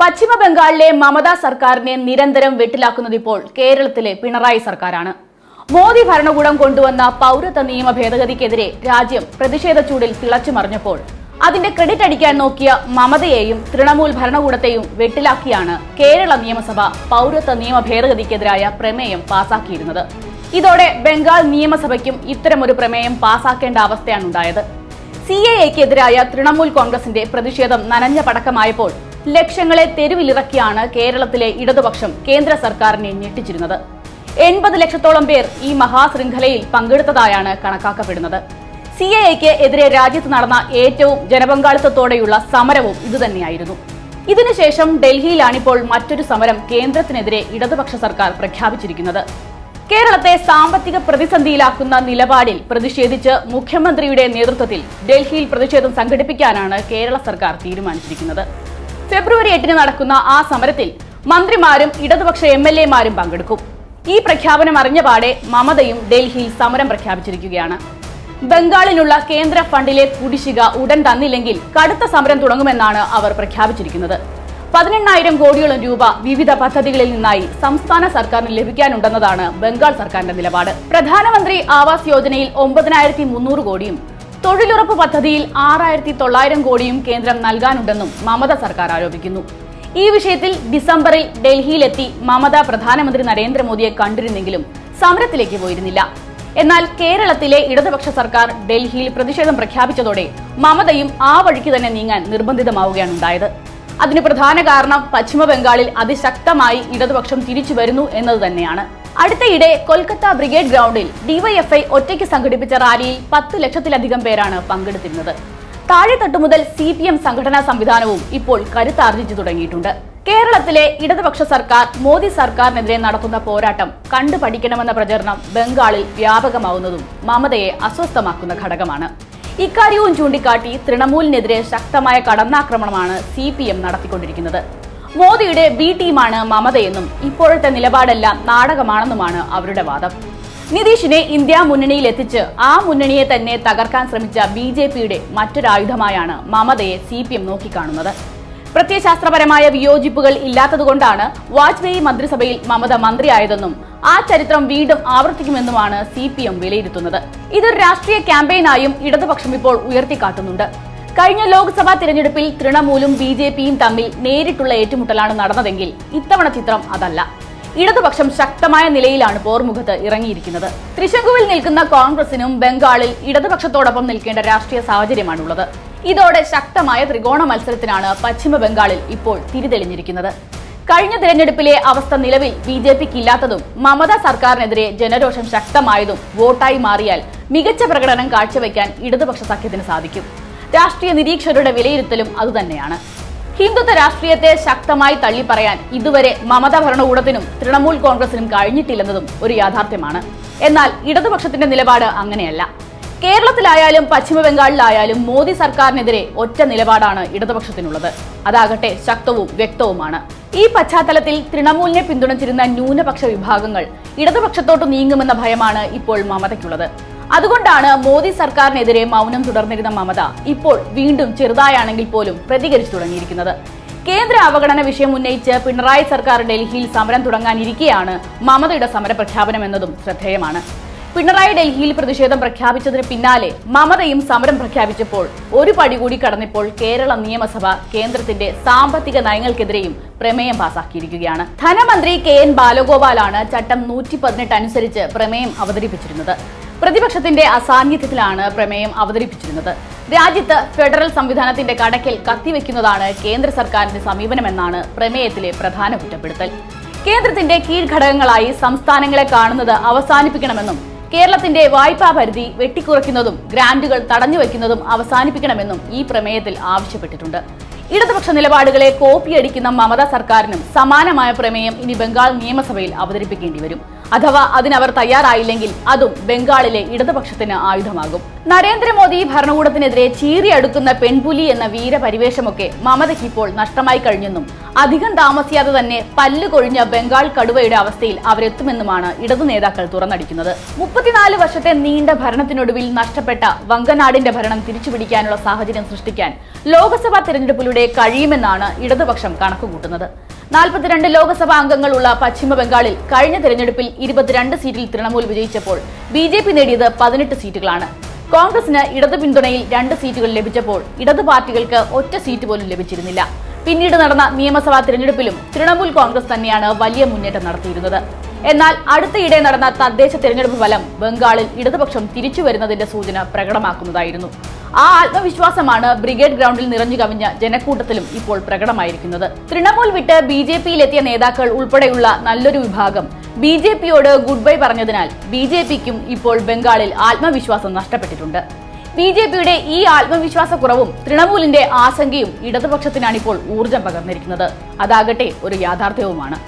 പശ്ചിമ ബംഗാളിലെ മമതാ സർക്കാരിനെ നിരന്തരം വെട്ടിലാക്കുന്നത് ഇപ്പോൾ കേരളത്തിലെ പിണറായി സർക്കാരാണ്. മോദി ഭരണകൂടം കൊണ്ടുവന്ന പൗരത്വ നിയമ ഭേദഗതിക്കെതിരെ രാജ്യം പ്രതിഷേധ ചൂടിൽ തിളച്ചു മറിഞ്ഞപ്പോൾ അതിന്റെ ക്രെഡിറ്റ് അടിക്കാൻ നോക്കിയ മമതയെയും തൃണമൂൽ ഭരണകൂടത്തെയും വെട്ടിലാക്കിയാണ് കേരള നിയമസഭ പൗരത്വ നിയമ ഭേദഗതിക്കെതിരായ പ്രമേയം പാസാക്കിയിരുന്നത്. ഇതോടെ ബംഗാൾ നിയമസഭയ്ക്കും ഇത്തരമൊരു പ്രമേയം പാസാക്കേണ്ട അവസ്ഥയാണ് ഉണ്ടായത് സി എ എക്കെതിരായ തൃണമൂൽ കോൺഗ്രസിന്റെ പ്രതിഷേധം നനഞ്ഞ പടക്കമായപ്പോൾ ലക്ഷങ്ങളെ തെരുവിലിറക്കിയാണ് കേരളത്തിലെ ഇടതുപക്ഷം കേന്ദ്ര സർക്കാരിനെ ഞെട്ടിച്ചിരുന്നത്. എൺപത് ലക്ഷത്തോളം പേർ ഈ മഹാശൃംഖലയിൽ പങ്കെടുത്തതായാണ് കണക്കാക്കപ്പെടുന്നത്. സി എ എക്ക് എതിരെ രാജ്യത്ത് നടന്ന ഏറ്റവും ജനപങ്കാളിത്തത്തോടെയുള്ള സമരവും ഇതുതന്നെയായിരുന്നു. ഇതിനുശേഷം ഡൽഹിയിലാണിപ്പോൾ മറ്റൊരു സമരം കേന്ദ്രത്തിനെതിരെ ഇടതുപക്ഷ സർക്കാർ പ്രഖ്യാപിച്ചിരിക്കുന്നത്. കേരളത്തെ സാമ്പത്തിക പ്രതിസന്ധിയിലാക്കുന്ന നിലപാടിൽ പ്രതിഷേധിച്ച് മുഖ്യമന്ത്രിയുടെ നേതൃത്വത്തിൽ ഡൽഹിയിൽ പ്രതിഷേധം സംഘടിപ്പിക്കാനാണ് കേരള സർക്കാർ തീരുമാനിച്ചിരിക്കുന്നത്. ഫെബ്രുവരി എട്ടിന് നടക്കുന്ന ആ സമരത്തിൽ മന്ത്രിമാരും ഇടതുപക്ഷ എം എൽ എമാരും പങ്കെടുക്കും. ഈ പ്രഖ്യാപനം അറിഞ്ഞ പാടെ മമതയും ഡൽഹിയിൽ സമരം പ്രഖ്യാപിച്ചിരിക്കുകയാണ്. ബംഗാളിലുള്ള കേന്ദ്ര ഫണ്ടിലെ കുടിശ്ശിക ഉടൻ തന്നില്ലെങ്കിൽ കടുത്ത സമരം തുടങ്ങുമെന്നാണ് അവർ പ്രഖ്യാപിച്ചിരിക്കുന്നത്. പതിനെണ്ണായിരം കോടിയോളം രൂപ വിവിധ പദ്ധതികളിൽ നിന്നായി സംസ്ഥാന സർക്കാരിന് ലഭിക്കാനുണ്ടെന്നതാണ് ബംഗാൾ സർക്കാരിന്റെ നിലപാട്. പ്രധാനമന്ത്രി ആവാസ് യോജനയിൽ ഒമ്പതിനായിരത്തി മുന്നൂറ് കോടിയും തൊഴിലുറപ്പ് പദ്ധതിയിൽ ആറായിരത്തി തൊള്ളായിരം കോടിയും കേന്ദ്രം നൽകാനുണ്ടെന്നും മമത സർക്കാർ ആരോപിക്കുന്നു. ഈ വിഷയത്തിൽ ഡിസംബറിൽ ഡൽഹിയിലെത്തി മമത പ്രധാനമന്ത്രി നരേന്ദ്രമോദിയെ കണ്ടിരുന്നെങ്കിലും സമരത്തിലേക്ക് പോയിരുന്നില്ല. എന്നാൽ കേരളത്തിലെ ഇടതുപക്ഷ സർക്കാർ ഡൽഹിയിൽ പ്രതിഷേധം പ്രഖ്യാപിച്ചതോടെ മമതയും ആ വഴിക്ക് തന്നെ നീങ്ങാൻ നിർബന്ധിതമാവുകയാണ് ഉണ്ടായത് അതിന് പ്രധാന കാരണം പശ്ചിമ ബംഗാളിൽ അതിശക്തമായി ഇടതുപക്ഷം തിരിച്ചു വരുന്നു എന്നത് തന്നെയാണ്. അടുത്തയിടെ കൊൽക്കത്ത ബ്രിഗേഡ് ഗ്രൗണ്ടിൽ ഡിവൈഎഫ്ഐ ഒറ്റയ്ക്ക് സംഘടിപ്പിച്ച റാലിയിൽ പത്ത് ലക്ഷത്തിലധികം പേരാണ് പങ്കെടുത്തിരുന്നത്. താഴെത്തട്ടു മുതൽ സി പി എം സംഘടനാ സംവിധാനവും ഇപ്പോൾ കരുത്താർജിച്ചു തുടങ്ങിയിട്ടുണ്ട്. കേരളത്തിലെ ഇടതുപക്ഷ സർക്കാർ മോദി സർക്കാരിനെതിരെ നടത്തുന്ന പോരാട്ടം കണ്ടു പഠിക്കണമെന്ന പ്രചരണം ബംഗാളിൽ വ്യാപകമാവുന്നതും മമതയെ അസ്വസ്ഥമാക്കുന്ന ഘടകമാണ്. ഇക്കാര്യവും ചൂണ്ടിക്കാട്ടി തൃണമൂലിനെതിരെ ശക്തമായ കടന്നാക്രമണമാണ് സി നടത്തിക്കൊണ്ടിരിക്കുന്നത്. മോദിയുടെ ബി ടീമാണ് മമതയെന്നും ഇപ്പോഴത്തെ നിലപാടെല്ലാം നാടകമാണെന്നുമാണ് അവരുടെ വാദം. നിതീഷിനെ ഇന്ത്യ മുന്നണിയിൽ എത്തിച്ച് ആ മുന്നണിയെ തന്നെ തകർക്കാൻ ശ്രമിച്ച ബി ജെ പിയുടെ മറ്റൊരായുധമായാണ് മമതയെ സി പി എം നോക്കിക്കാണുന്നത്. പ്രത്യയശാസ്ത്രപരമായ വിയോജിപ്പുകൾ ഇല്ലാത്തതുകൊണ്ടാണ് വാജ്പേയി മന്ത്രിസഭയിൽ മമത മന്ത്രിയായതെന്നും ആ ചരിത്രം വീണ്ടും ആവർത്തിക്കുമെന്നുമാണ് സി പി എം വിലയിരുത്തുന്നത്. ഇതൊരു രാഷ്ട്രീയ ക്യാമ്പയിനായും ഇടതുപക്ഷം ഇപ്പോൾ ഉയർത്തിക്കാട്ടുന്നുണ്ട്. കഴിഞ്ഞ ലോക്സഭാ തിരഞ്ഞെടുപ്പിൽ തൃണമൂലും ബി ജെ പിയും തമ്മിൽ നേരിട്ടുള്ള ഏറ്റുമുട്ടലാണ് നടന്നതെങ്കിൽ ഇത്തവണ ചിത്രം അതല്ല. ഇടതുപക്ഷം ശക്തമായ നിലയിലാണ് പോർമുഖത്ത് ഇറങ്ങിയിരിക്കുന്നത്. തൃശങ്കുവിൽ നിൽക്കുന്ന കോൺഗ്രസിനും ബംഗാളിൽ ഇടതുപക്ഷത്തോടൊപ്പം നിൽക്കേണ്ട രാഷ്ട്രീയ സാഹചര്യമാണുള്ളത്. ഇതോടെ ശക്തമായ ത്രികോണ മത്സരത്തിനാണ് പശ്ചിമ ബംഗാളിൽ ഇപ്പോൾ തിരിതെളിഞ്ഞിരിക്കുന്നത്. കഴിഞ്ഞ തിരഞ്ഞെടുപ്പിലെ അവസ്ഥ നിലവിൽ ബി ജെ പിക്ക് ഇല്ലാത്തതും മമത സർക്കാരിനെതിരെ ജനരോഷം ശക്തമായതും വോട്ടായി മാറിയാൽ മികച്ച പ്രകടനം കാഴ്ചവെക്കാൻ ഇടതുപക്ഷ സഖ്യത്തിന് സാധിക്കും. രാഷ്ട്രീയ നിരീക്ഷകരുടെ വിലയിരുത്തലും അതുതന്നെയാണ്. ഹിന്ദുത്വ രാഷ്ട്രീയത്തെ ശക്തമായി തള്ളിപ്പറയാൻ ഇതുവരെ മമത ഭരണകൂടത്തിനും തൃണമൂൽ കോൺഗ്രസിനും കഴിഞ്ഞിട്ടില്ലെന്നതും ഒരു യാഥാർത്ഥ്യമാണ്. എന്നാൽ ഇടതുപക്ഷത്തിന്റെ നിലപാട് അങ്ങനെയല്ല. കേരളത്തിലായാലും പശ്ചിമ ബംഗാളിലായാലും മോദി സർക്കാരിനെതിരെ ഒറ്റ നിലപാടാണ് ഇടതുപക്ഷത്തിനുള്ളത്. അതാകട്ടെ ശക്തവും വ്യക്തവുമാണ്. ഈ പശ്ചാത്തലത്തിൽ തൃണമൂലിനെ പിന്തുണച്ചിരുന്ന ന്യൂനപക്ഷ വിഭാഗങ്ങൾ ഇടതുപക്ഷത്തോട്ട് നീങ്ങുമെന്ന ഭയമാണ് ഇപ്പോൾ മമതയ്ക്കുള്ളത്. അതുകൊണ്ടാണ് മോദി സർക്കാരിനെതിരെ മൗനം തുടർന്നിരുന്ന മമത ഇപ്പോൾ വീണ്ടും ചെറുതായാണെങ്കിൽ പോലും പ്രതികരിച്ചു തുടങ്ങിയിരിക്കുന്നത്. കേന്ദ്ര അവഗണന വിഷയം ഉന്നയിച്ച് പിണറായി സർക്കാർ ഡൽഹിയിൽ സമരം തുടങ്ങാനിരിക്കെയാണ് മമതയുടെ സമര പ്രഖ്യാപനം എന്നതും ശ്രദ്ധേയമാണ്. പിണറായി ഡൽഹിയിൽ പ്രതിഷേധം പ്രഖ്യാപിച്ചതിന് പിന്നാലെ മമതയും സമരം പ്രഖ്യാപിച്ചപ്പോൾ ഒരു പടി കൂടി കടന്നിപ്പോൾ കേരള നിയമസഭ കേന്ദ്രത്തിന്റെ സാമ്പത്തിക നയങ്ങൾക്കെതിരെയും പ്രമേയം പാസാക്കിയിരിക്കുകയാണ്. ധനമന്ത്രി കെ എൻ ബാലഗോപാലാണ് ചട്ടം നൂറ്റി പതിനെട്ട് അനുസരിച്ച് പ്രമേയം അവതരിപ്പിച്ചിരുന്നത്. പ്രതിപക്ഷത്തിന്റെ അസാന്നിധ്യത്തിലാണ് പ്രമേയം അവതരിപ്പിച്ചിരുന്നത്. രാജ്യത്ത് ഫെഡറൽ സംവിധാനത്തിന്റെ കടക്കിൽ കത്തിവെക്കുന്നതാണ് കേന്ദ്ര സർക്കാരിന്റെ സമീപനമെന്നാണ് പ്രമേയത്തിലെ പ്രധാന കുറ്റപ്പെടുത്തൽ. കേന്ദ്രത്തിന്റെ കീഴ്ഘടകങ്ങളായി സംസ്ഥാനങ്ങളെ കാണുന്നത് അവസാനിപ്പിക്കണമെന്നും കേരളത്തിന്റെ വായ്പാ പരിധി വെട്ടിക്കുറയ്ക്കുന്നതും ഗ്രാന്റുകൾ തടഞ്ഞുവെക്കുന്നതും അവസാനിപ്പിക്കണമെന്നും ഈ പ്രമേയത്തിൽ ആവശ്യപ്പെട്ടിട്ടുണ്ട്. ഇടതുപക്ഷ നിലപാടുകളെ കോപ്പിയടിക്കുന്ന മമതാ സർക്കാരിനും സമാനമായ പ്രമേയം ഇനി ബംഗാൾ നിയമസഭയിൽ അവതരിപ്പിക്കേണ്ടി വരും. അഥവാ അതിനവർ തയ്യാറായില്ലെങ്കിൽ അതും ബംഗാളിലെ ഇടതുപക്ഷത്തിന് ആയുധമാകും. നരേന്ദ്രമോദി ഭരണകൂടത്തിനെതിരെ ചീറിയടുക്കുന്ന പെൺപുലി എന്ന വീരപരിവേഷമൊക്കെ മമതയ്ക്ക് ഇപ്പോൾ നഷ്ടമായി കഴിഞ്ഞെന്നും അധികം താമസിയാതെ തന്നെ പല്ല് കൊഴിഞ്ഞ ബംഗാൾ കടുവയുടെ അവസ്ഥയിൽ അവരെത്തുമെന്നുമാണ് ഇടതു നേതാക്കൾ തുറന്നടിക്കുന്നത്. മുപ്പത്തിനാല് വർഷത്തെ നീണ്ട ഭരണത്തിനൊടുവിൽ നഷ്ടപ്പെട്ട വങ്കനാടിന്റെ ഭരണം തിരിച്ചുപിടിക്കാനുള്ള സാഹചര്യം സൃഷ്ടിക്കാൻ ലോക്സഭാ തെരഞ്ഞെടുപ്പിലൂടെ കഴിയുമെന്നാണ് ഇടതുപക്ഷം കണക്കുകൂട്ടുന്നത്. നാൽപ്പത്തിരണ്ട് ലോക്സഭാ അംഗങ്ങളുള്ള പശ്ചിമ ബംഗാളിൽ കഴിഞ്ഞ തെരഞ്ഞെടുപ്പിൽ ഇരുപത്തിരണ്ട് സീറ്റിൽ തൃണമൂൽ വിജയിച്ചപ്പോൾ ബി ജെ പി നേടിയത് പതിനെട്ട് സീറ്റുകളാണ്. കോൺഗ്രസിന് ഇടതു പിന്തുണയിൽ രണ്ട് സീറ്റുകൾ ലഭിച്ചപ്പോൾ ഇടതു പാർട്ടികൾക്ക് ഒറ്റ സീറ്റ് പോലും ലഭിച്ചിരുന്നില്ല. പിന്നീട് നടന്ന നിയമസഭാ തിരഞ്ഞെടുപ്പിലും തൃണമൂൽ കോൺഗ്രസ് തന്നെയാണ് വലിയ മുന്നേറ്റം നടത്തിയിരുന്നത്. എന്നാൽ അടുത്തയിടെ നടന്ന തദ്ദേശ തിരഞ്ഞെടുപ്പ് ഫലം ബംഗാളിൽ ഇടതുപക്ഷം തിരിച്ചു വരുന്നതിന്റെ സൂചന പ്രകടമാക്കുന്നതായിരുന്നു. ആ ആത്മവിശ്വാസമാണ് ബ്രിഗേഡ് ഗ്രൗണ്ടിൽ നിറഞ്ഞു കവിഞ്ഞ ജനക്കൂട്ടത്തിലും ഇപ്പോൾ പ്രകടമായിരിക്കുന്നത്. തൃണമൂൽ വിട്ട് ബി ജെ പിയിലെത്തിയ നേതാക്കൾ ഉൾപ്പെടെയുള്ള നല്ലൊരു വിഭാഗം ബി ജെ പിയോട് ഗുഡ് ബൈ പറഞ്ഞതിനാൽ ബി ജെ പിക്കും ഇപ്പോൾ ബംഗാളിൽ ആത്മവിശ്വാസം നഷ്ടപ്പെട്ടിട്ടുണ്ട്. ബി ജെ പിയുടെ ഈ ആത്മവിശ്വാസക്കുറവും തൃണമൂലിന്റെ ആശങ്കയും ഇടതുപക്ഷത്തിനാണിപ്പോൾ ഊർജം പകർന്നിരിക്കുന്നത്. അതാകട്ടെ ഒരു യാഥാർത്ഥ്യവുമാണ്.